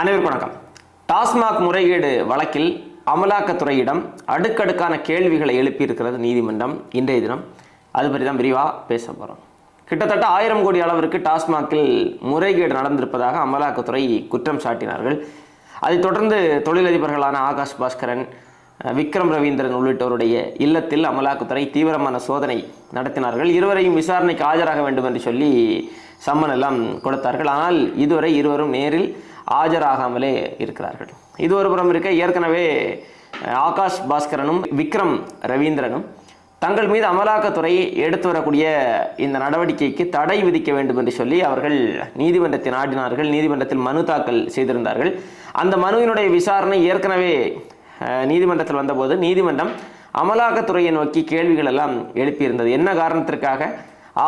அனைவருக்கும் வணக்கம். டாஸ்மாக் முறைகேடு வழக்கில் அமலாக்கத்துறையிடம் அடுக்கடுக்கான கேள்விகளை எழுப்பியிருக்கிறது நீதிமன்றம் இன்றைய தினம். அது பற்றி தான் விரிவாக பேச போகிறோம் கிட்டத்தட்ட ஆயிரம் கோடி அளவிற்கு டாஸ்மாகில் முறைகேடு நடந்திருப்பதாக அமலாக்கத்துறை குற்றம் சாட்டினார்கள். அதைத் தொடர்ந்து தொழிலதிபர்களான ஆகாஷ் பாஸ்கரன் விக்ரம் ரவீந்திரன் உள்ளிட்டோருடைய இல்லத்தில் அமலாக்கத்துறை தீவிரமான சோதனை நடத்தினார்கள். இருவரையும் விசாரணைக்கு ஆஜராக வேண்டும் என்று சொல்லி சம்மன் எல்லாம் கொடுத்தார்கள். ஆனால் இதுவரை இருவரும் நேரில் ஆஜராகாமலே இருக்கிறார்கள். இது ஒரு புறம் இருக்க ஏற்கனவே ஆகாஷ் பாஸ்கரனும் விக்ரம் ரவீந்திரனும் தங்கள் மீது அமலாக்கத்துறை எடுத்து வரக்கூடிய இந்த நடவடிக்கைக்கு தடை விதிக்க வேண்டும் என்று சொல்லி அவர்கள் நீதிமன்றத்தை நாடினார்கள் நீதிமன்றத்தில் மனு தாக்கல் செய்திருந்தார்கள். அந்த மனுவினுடைய விசாரணை ஏற்கனவே நீதிமன்றத்தில் வந்தபோது நீதிமன்றம் அமலாக்கத்துறையை நோக்கி கேள்விகள் எல்லாம் எழுப்பியிருந்தது. என்ன காரணத்திற்காக?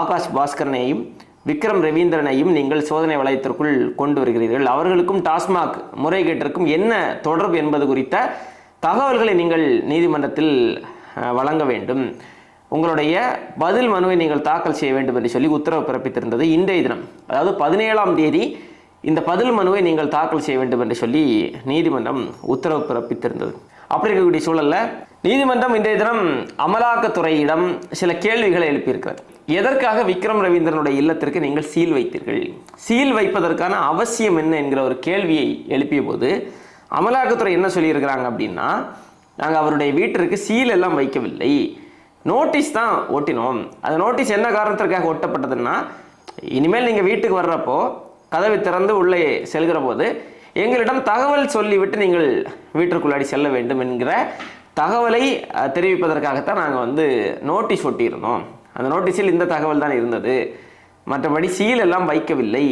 ஆகாஷ் பாஸ்கரனையும் விக்ரம் ரவீந்திரனையும் நீங்கள் சோதனை வளையத்திற்குள் கொண்டு வருகிறீர்கள். அவர்களுக்கும் டாஸ்மாக் முறைகேட்டிற்கும் என்ன தொடர்பு என்பது குறித்த தகவல்களை நீங்கள் நீதிமன்றத்தில் வழங்க வேண்டும். உங்களுடைய பதில் மனுவை நீங்கள் தாக்கல் செய்ய வேண்டும் என்று சொல்லி உத்தரவு பிறப்பித்திருந்தது இன்றைய தினம். அதாவது பதினேழாம் தேதி இந்த பதில் மனுவை நீங்கள் தாக்கல் செய்ய வேண்டும் என்று சொல்லி நீதிமன்றம் உத்தரவு பிறப்பித்திருந்தது. அப்படி இருக்கக்கூடிய சூழல்ல நீதிமன்றம் இன்றைய தினம் அமலாக்கத்துறையிடம் சில கேள்விகளை எழுப்பியிருக்கிறது. எதற்காக விக்ரம் ரவீந்திரனுடைய இல்லத்திற்கு நீங்கள் சீல் வைத்தீர்கள்? சீல் வைப்பதற்கான அவசியம் என்ன என்கிற ஒரு கேள்வியை எழுப்பிய போது அமலாக்கத்துறை என்ன சொல்லியிருக்கிறாங்க அப்படின்னா நாங்கள் அவருடைய வீட்டிற்கு சீல் எல்லாம் வைக்கவில்லை. நோட்டீஸ் தான் ஒட்டினோம் அந்த நோட்டீஸ் என்ன காரணத்திற்காக ஒட்டப்பட்டதுன்னா இனிமேல் நீங்கள் வீட்டுக்கு வர்றப்போ கதவை திறந்து உள்ளே செல்கிற போது எங்களிடம் தகவல் சொல்லிவிட்டு நீங்கள் வீட்டிற்குள்ளாடி செல்ல வேண்டும் என்கிற தகவலை தெரிவிப்பதற்காகத்தான் நாங்கள் வந்து நோட்டீஸ் ஒட்டியிருந்தோம். அந்த நோட்டீஸில் இந்த தகவல் தான் இருந்தது. மற்றபடி சீல் எல்லாம் வைக்கவில்லை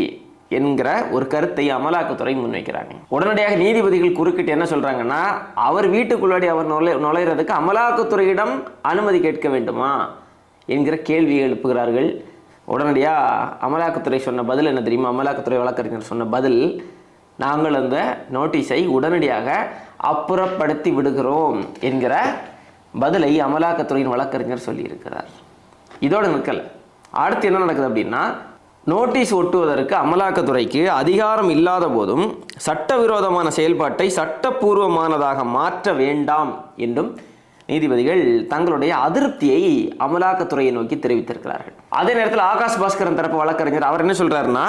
என்கிற ஒரு கருத்தை அமலாக்கத்துறை முன்வைக்கிறாங்க. உடனடியாக நீதிபதிகள் குறுக்கிட்டு என்ன சொல்கிறாங்கன்னா அவர் வீட்டுக்குள்ளாடி அவர் நுழை நுழையிறதுக்கு அமலாக்கத்துறையிடம் அனுமதி கேட்க வேண்டுமா? என்கிற கேள்வியை எழுப்புகிறார்கள். உடனடியாக அமலாக்கத்துறை சொன்ன பதில் என்ன தெரியுமா? அமலாக்கத்துறை வழக்கறிஞர் சொன்ன பதில் நாங்கள் அந்த நோட்டீஸை உடனடியாக அப்புறப்படுத்தி விடுகிறோம் என்கிற பதிலை அமலாக்கத்துறையின் வழக்கறிஞர் சொல்லியிருக்கிறார். இதோடு நிற்கலை அடுத்து என்ன நடக்குது அப்படின்னா நோட்டீஸ் ஒட்டுவதற்கு அமலாக்கத்துறைக்கு அதிகாரம் இல்லாத போதும் சட்டவிரோதமான செயல்பாட்டை சட்டப்பூர்வமானதாக மாற்ற வேண்டாம் என்றும் நீதிபதிகள் தங்களுடைய அதிருப்தியை அமலாக்கத்துறையை நோக்கி தெரிவித்திருக்கிறார்கள். அதே நேரத்தில் ஆகாஷ் பாஸ்கரன் தரப்பு வழக்கறிஞர் அவர் என்ன சொல்றாருன்னா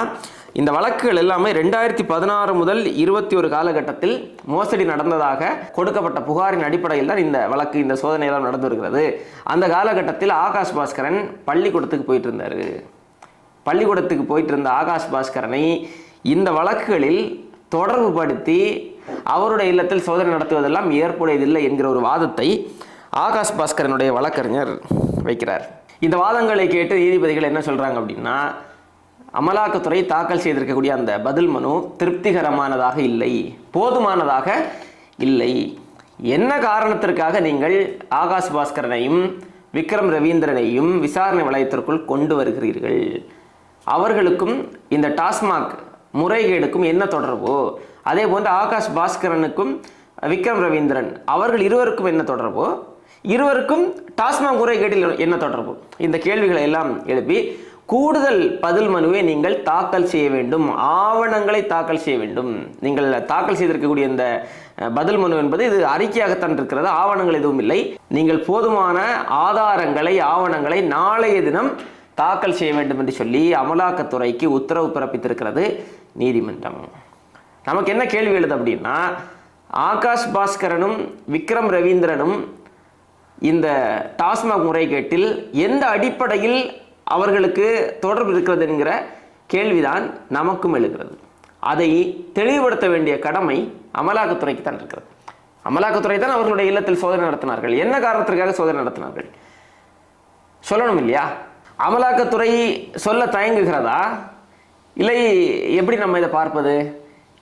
இந்த வழக்குகள் எல்லாமே ரெண்டாயிரத்தி பதினாறு முதல் இருபத்தி ஒரு காலகட்டத்தில் மோசடி நடந்ததாக கொடுக்கப்பட்ட புகாரின் அடிப்படையில் தான் இந்த வழக்கு இந்த சோதனை எல்லாம் நடந்து வருகிறது அந்த காலகட்டத்தில் ஆகாஷ் பாஸ்கரன் பள்ளிக்கூடத்துக்கு போயிட்டு இருந்தார் பள்ளிக்கூடத்துக்கு போயிட்டு இருந்த ஆகாஷ் பாஸ்கரனை இந்த வழக்குகளில் தொடர்பு படுத்தி அவருடைய இல்லத்தில் சோதனை நடத்துவதெல்லாம் ஏற்புடையதில்லை என்கிற ஒரு வாதத்தை ஆகாஷ் பாஸ்கரனுடைய வழக்கறிஞர் வைக்கிறார். இந்த வாதங்களை கேட்டு நீதிபதிகள் என்ன சொல்கிறாங்க அப்படின்னா அமலாக்கத்துறை தாக்கல் செய்திருக்கக்கூடிய அந்த பதில் மனு திருப்திகரமானதாக இல்லை போதுமானதாக இல்லை. என்ன காரணத்திற்காக நீங்கள் ஆகாஷ் பாஸ்கரனையும் விக்ரம் ரவீந்திரனையும் விசாரணை வளையத்திற்குள் கொண்டு வருகிறீர்கள்? அவர்களுக்கும் இந்த டாஸ்மாக் முறைகேடுக்கும் என்ன தொடர்போ? அதே போன்று ஆகாஷ் பாஸ்கரனுக்கும் விக்ரம் ரவீந்திரன் அவர்கள் இருவருக்கும் என்ன தொடர்போ? இருவருக்கும் டாஸ்மாக் முறைகேட்டில் என்ன தொடர்பு? இந்த கேள்விகளை எல்லாம் எழுப்பி கூடுதல் பதில் மனுவை நீங்கள் தாக்கல் செய்ய வேண்டும். ஆவணங்களை தாக்கல் செய்ய வேண்டும். நீங்கள் தாக்கல் செய்திருக்கக்கூடிய இந்த பதில் மனு என்பது இது அறிக்கையாகத்தான் இருக்கிறது. ஆவணங்கள் எதுவும் இல்லை. நீங்கள் போதுமான ஆதாரங்களை ஆவணங்களை நாளைய தினம் தாக்கல் செய்ய வேண்டும் என்று சொல்லி அமலாக்கத்துறைக்கு உத்தரவு பிறப்பித்திருக்கிறது நீதிமன்றம். நமக்கு என்ன கேள்வி எழுது அப்படின்னா ஆகாஷ் பாஸ்கரனும் விக்ரம் ரவீந்திரனும் இந்த டாஸ்மாக் முறைகேட்டில் எந்த அடிப்படையில் அவர்களுக்கு தொடர்பு இருக்கிறது என்கிற கேள்விதான் நமக்கும் எழுகிறது. அதை தெளிவுபடுத்த வேண்டிய கடமை அமலாக்கத்துறைக்கு தான் இருக்கிறது. அமலாக்கத்துறை தான் அவர்களுடைய இல்லத்தில் சோதனை நடத்தினார்கள். என்ன காரணத்திற்காக சோதனை நடத்தினார்கள்? சொல்லணும் இல்லையா அமலாக்கத்துறை சொல்ல தயங்குகிறதா? இல்லை எப்படி நம்ம இதை பார்ப்பது?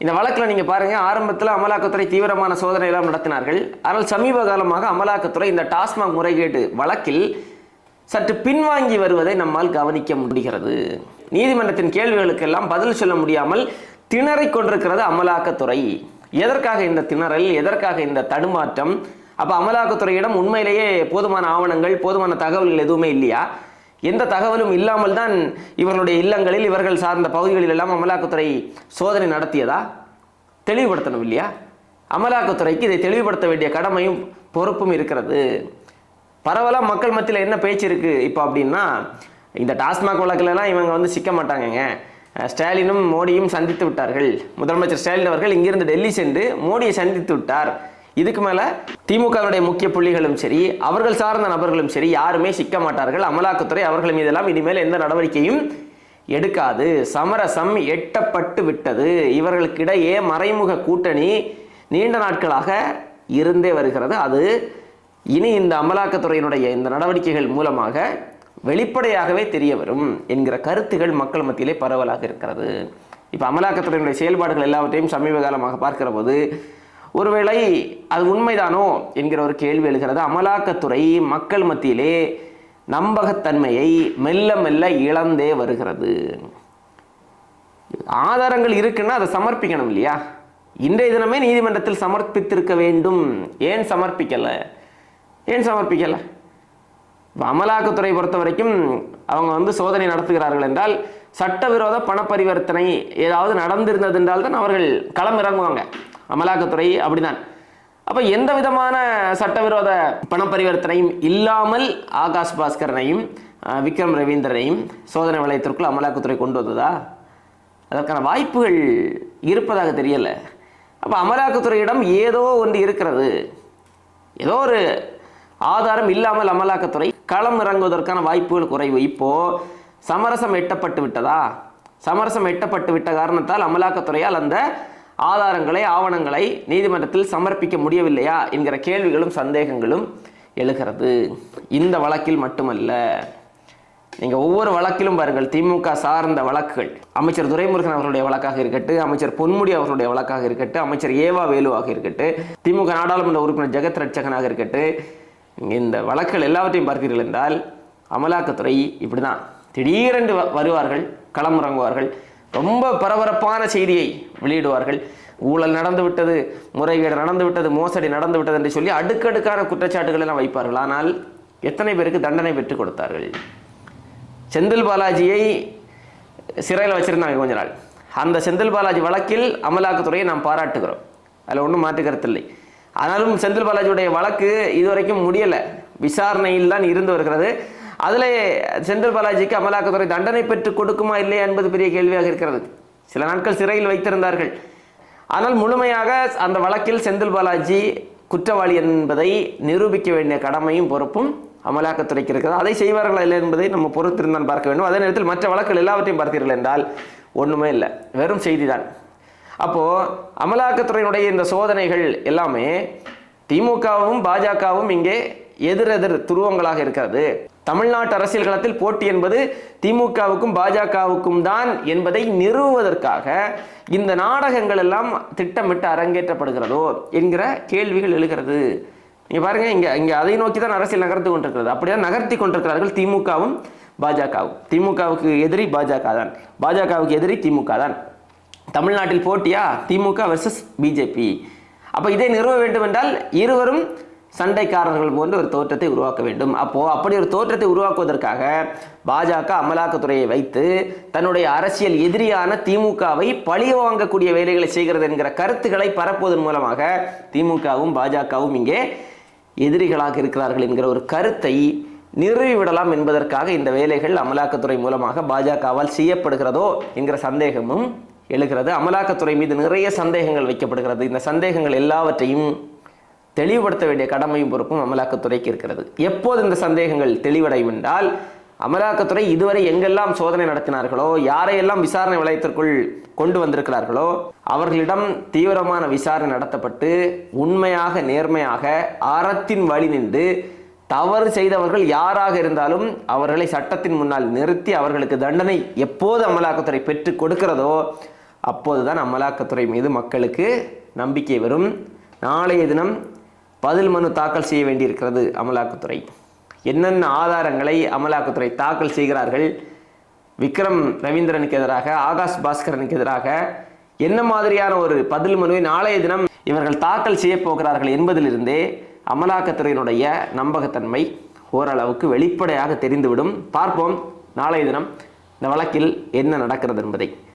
இந்த வழக்கில் நீங்கள் பாருங்கள் ஆரம்பத்தில் அமலாக்கத்துறை தீவிரமான சோதனை எல்லாம் நடத்தினார்கள். ஆனால் சமீப காலமாக அமலாக்கத்துறை இந்த டாஸ்மாக் முறைகேடு வழக்கில் சற்று பின்வாங்கி வருவதை நம்மால் கவனிக்க முடிகிறது. நீதிமன்றத்தின் கேள்விகளுக்கெல்லாம் பதில் சொல்ல முடியாமல் திணறிக் கொண்டிருக்கிறது அமலாக்கத்துறை. எதற்காக இந்த திணறல்? எதற்காக இந்த தடுமாற்றம்? அப்போ அமலாக்கத்துறையிடம் உண்மையிலேயே போதுமான ஆவணங்கள் போதுமான தகவல்கள் எதுவுமே இல்லையா? எந்த தகவலும் இல்லாமல் தான் இவர்களுடைய இல்லங்களில் இவர்கள் சார்ந்த பகுதிகளில் எல்லாம் அமலாக்கத்துறை சோதனை நடத்தியதா? தெளிவுபடுத்தணும் இல்லையா? அமலாக்கத்துறைக்கு இதை தெளிவுபடுத்த வேண்டிய கடமையும் பொறுப்பும் இருக்கிறது. பரவலாக மக்கள் மத்தியில் என்ன பேச்சு இருக்குது இப்போ அப்படின்னா இந்த டாஸ்மாக் வழக்கிலலாம் இவங்க வந்து சிக்க மாட்டாங்கங்க. ஸ்டாலினும் மோடியும் சந்தித்து விட்டார்கள். முதலமைச்சர் ஸ்டாலின் அவர்கள் இங்கிருந்து டெல்லி சென்று மோடியை சந்தித்து விட்டார். இதுக்கு மேலே திமுகவுடைய முக்கிய புள்ளிகளும் சரி அவர்கள் சார்ந்த நபர்களும் சரி யாருமே சிக்க மாட்டார்கள். அமலாக்கத்துறை அவர்கள் மீதெல்லாம் இனிமேல் எந்த நடவடிக்கையும் எடுக்காது. சமரசம் எட்டப்பட்டு விட்டது. இவர்களுக்கிடையே மறைமுக கூட்டணி நீண்ட நாட்களாக இருந்தே வருகிறது. அது இனி இந்த அமலாக்கத்துறையினுடைய இந்த நடவடிக்கைகள் மூலமாக வெளிப்படையாகவே தெரிய வரும் என்கிற கருத்துகள் மக்கள் மத்தியிலே பரவலாக இருக்கிறது. இப்போ அமலாக்கத்துறையினுடைய செயல்பாடுகள் எல்லாவற்றையும் சமீப காலமாக பார்க்கிற போது ஒருவேளை அது உண்மைதானோ என்கிற ஒரு கேள்வி எழுகிறது. அமலாக்கத்துறை மக்கள் மத்தியிலே நம்பகத்தன்மையை மெல்ல மெல்ல இழந்தே வருகிறது. ஆதாரங்கள் இருக்குன்னா அதை சமர்ப்பிக்கணும் இல்லையா? இன்றைய தினமே நீதிமன்றத்தில் சமர்ப்பித்திருக்க வேண்டும். ஏன் சமர்ப்பிக்கலை? ஏன் சமர்ப்பிக்கலை? இப்போ அமலாக்கத்துறை பொறுத்த வரைக்கும் அவங்க வந்து சோதனை நடத்துகிறார்கள் என்றால் சட்டவிரோத பண பரிவர்த்தனை ஏதாவது நடந்திருந்தது என்றால் தான் அவர்கள் களம் இறங்குவாங்க. அமலாக்கத்துறை அப்படிதான். அப்போ எந்த விதமான சட்டவிரோத பண பரிவர்த்தனையும் இல்லாமல் ஆகாஷ் பாஸ்கரனையும் விக்ரம் ரவீந்திரனையும் சோதனை வளையத்திற்குள் அமலாக்கத்துறை கொண்டு வந்ததா? அதற்கான வாய்ப்புகள் இருப்பதாக தெரியலை. அப்போ அமலாக்கத்துறையிடம் ஏதோ ஒன்று இருக்கிறது. ஏதோ ஒரு ஆதாரம் இல்லாமல் அமலாக்கத்துறை களம் இறங்குவதற்கான வாய்ப்புகள் குறைவு. இப்போ சமரசம் எட்டப்பட்டு விட்டதா? சமரசம் எட்டப்பட்டு விட்ட காரணத்தால் அமலாக்கத்துறையால் அந்த ஆதாரங்களை ஆவணங்களை நீதிமன்றத்தில் சமர்ப்பிக்க முடியவில்லையா என்கிற கேள்விகளும் சந்தேகங்களும் எழுகிறது. இந்த வழக்கில் மட்டுமல்ல நீங்கள் ஒவ்வொரு வழக்கிலும் பாருங்கள் திமுக சார்ந்த வழக்குகள். அமைச்சர் துரைமுருகன் அவர்களுடைய வழக்காக இருக்கட்டும் அமைச்சர் பொன்முடி அவர்களுடைய வழக்காக இருக்கட்டும் அமைச்சர் ஏவா வேலுவாக இருக்கட்டும் திமுக நாடாளுமன்ற உறுப்பினர் ஜெகத் ரட்சகனாக இருக்கட்டும் இந்த வழக்குகள் எல்லாவற்றையும் பார்த்தீர்கள் என்றால் அமலாக்கத்துறை இப்படி தான் திடீரென்று வ- வருவார்கள் களமிறங்குவார்கள் ரொம்ப பரபரப்பான செய்தியை வெளியிடுவார்கள். ஊழல் நடந்து விட்டது முறைகேடு நடந்து விட்டது மோசடி நடந்து விட்டது என்று சொல்லி அடுக்கடுக்கான குற்றச்சாட்டுகள் எல்லாம் வைப்பார்கள். ஆனால் எத்தனை பேருக்கு தண்டனை பெற்றுக் கொடுத்தார்கள்? செந்தில் பாலாஜியை சிறையில் வச்சுருந்தாங்க கொஞ்ச நாள். அந்த செந்தில் பாலாஜி வழக்கில் அமலாக்கத்துறையை நாம் பாராட்டுகிறோம். அதில் ஒன்றும் மாற்றுக்கருத்தில்லை ஆனாலும் செந்தில் பாலாஜியுடைய வழக்கு இதுவரைக்கும் முடியலை. விசாரணையில் தான் இருந்து வருகிறது. அதில் செந்தில் பாலாஜிக்கு அமலாக்கத்துறை தண்டனை பெற்று கொடுக்குமா இல்லையா என்பது பெரிய கேள்வியாக இருக்கிறது. சில நாட்கள் சிறையில் வைத்திருந்தார்கள். ஆனால் முழுமையாக அந்த வழக்கில் செந்தில் பாலாஜி குற்றவாளி என்பதை நிரூபிக்க வேண்டிய கடமையும் பொறுப்பும் அமலாக்கத்துறைக்கு இருக்கிறது. அதை செய்வார்களா இல்லை என்பதை நம்ம பொறுத்திருந்தான் பார்க்க வேண்டும். அதே நேரத்தில் மற்ற வழக்குகள் எல்லாவற்றையும் பார்த்தீர்கள் என்றால் ஒன்றுமே இல்லை. வெறும் செய்திதான். அப்போது அமலாக்கத்துறையினுடைய இந்த சோதனைகள் எல்லாமே திமுகவும் பாஜகவும் இங்கே எதிரெதிர் துருவங்களாக இருக்கிறது. தமிழ்நாட்டு அரசியல் களத்தில் போட்டி என்பது திமுகவுக்கும் பாஜகவுக்கும் தான் என்பதை நிறுவுவதற்காக இந்த நாடகங்கள் எல்லாம் திட்டமிட்டு அரங்கேற்றப்படுகிறதோ என்கிற கேள்விகள் எழுகிறது. நீங்க பாருங்க இங்க இங்க அதை நோக்கி தான் அரசியல் நகர்த்து கொண்டிருக்கிறது. அப்படிதான் நகர்த்தி கொண்டிருக்கிறார்கள் திமுகவும் பாஜகவும். திமுகவுக்கு எதிரி பாஜக தான். பாஜகவுக்கு எதிரி திமுக தான். தமிழ்நாட்டில் போட்டியா? திமுக வெர்சஸ் பிஜேபி அப்போ இதை நிறுவ வேண்டும் என்றால் இருவரும் சண்டைக்காரர்கள் போன்ற ஒரு தோற்றத்தை உருவாக்க வேண்டும். அப்போது அப்படி ஒரு தோற்றத்தை உருவாக்குவதற்காக பாஜக அமலாக்கத்துறையை வைத்து தன்னுடைய அரசியல் எதிரியான திமுகவை பழி வாங்கக்கூடிய வேலைகளை செய்கிறது என்கிற கருத்துக்களை பரப்புவதன் மூலமாக திமுகவும் பாஜகவும் இங்கே எதிரிகளாக இருக்கிறார்கள் என்கிற ஒரு கருத்தை நிறுவிவிடலாம் என்பதற்காக இந்த வேலைகள் அமலாக்கத்துறை மூலமாக பாஜகவால் செய்யப்படுகிறதோ என்கிற சந்தேகமும் எழுகிறது. அமலாக்கத்துறை மீது நிறைய சந்தேகங்கள் வைக்கப்படுகிறது. இந்த சந்தேகங்கள் எல்லாவற்றையும் தெளிவுபடுத்த வேண்டிய கடமையும் பொறுப்பும் அமலாக்கத்துறைக்கு இருக்கிறது. எப்போது இந்த சந்தேகங்கள் தெளிவடையும் என்றால் அமலாக்கத்துறை இதுவரை எங்கெல்லாம் சோதனை நடத்தினார்களோ யாரையெல்லாம் விசாரணை வளையத்திற்குள் கொண்டு வந்திருக்கிறார்களோ அவர்களிடம் தீவிரமான விசாரணை நடத்தப்பட்டு உண்மையாக நேர்மையாக அறத்தின் வழி நின்று தவறு செய்தவர்கள் யாராக இருந்தாலும் அவர்களை சட்டத்தின் முன்னால் நிறுத்தி அவர்களுக்கு தண்டனை எப்போது அமலாக்கத்துறை பெற்றுக் கொடுக்கிறதோ அப்போதுதான் அமலாக்கத்துறை மீது மக்களுக்கு நம்பிக்கை வரும். நாளைய தினம் பதில் மனு தாக்கல் செய்ய வேண்டியிருக்கிறது அமலாக்கத்துறை. என்னென்ன ஆதாரங்களை அமலாக்கத்துறை தாக்கல் செய்கிறார்கள்? விக்ரம் ரவீந்திரனுக்கு எதிராக ஆகாஷ் பாஸ்கரனுக்கு எதிராக என்ன மாதிரியான ஒரு பதில் மனுவை நாளைய தினம் இவர்கள் தாக்கல் செய்ய போகிறார்கள் என்பதிலிருந்தே அமலாக்கத்துறையினுடைய நம்பகத்தன்மை ஓரளவுக்கு வெளிப்படையாக தெரிந்துவிடும். பார்ப்போம் நாளைய தினம் இந்த வழக்கில் என்ன நடக்கிறது என்பதை.